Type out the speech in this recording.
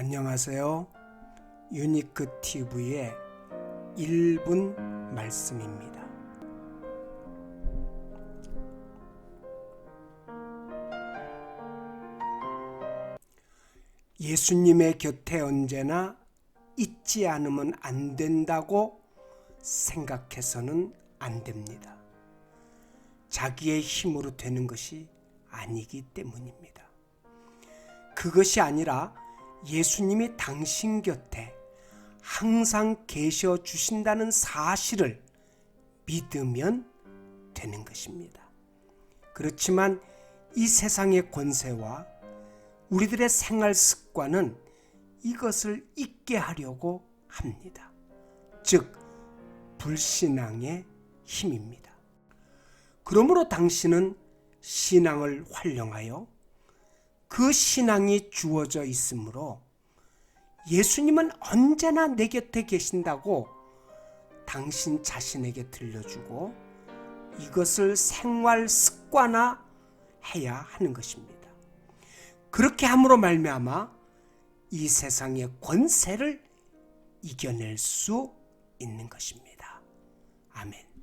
안녕하세요. 유니크 TV의 1분 말씀입니다. 예수님의 곁에 언제나 있지 않으면 안 된다고 생각해서는 안 됩니다. 자기의 힘으로 되는 것이 아니기 때문입니다. 그것이 아니라 예수님이 당신 곁에 항상 계셔 주신다는 사실을 믿으면 되는 것입니다. 그렇지만 이 세상의 권세와 우리들의 생활 습관은 이것을 잊게 하려고 합니다. 즉, 불신앙의 힘입니다. 그러므로 당신은 신앙을 활용하여 그 신앙이 주어져 있으므로 예수님은 언제나 내 곁에 계신다고 당신 자신에게 들려주고 이것을 생활 습관화 해야 하는 것입니다. 그렇게 함으로 말미암아 이 세상의 권세를 이겨낼 수 있는 것입니다. 아멘.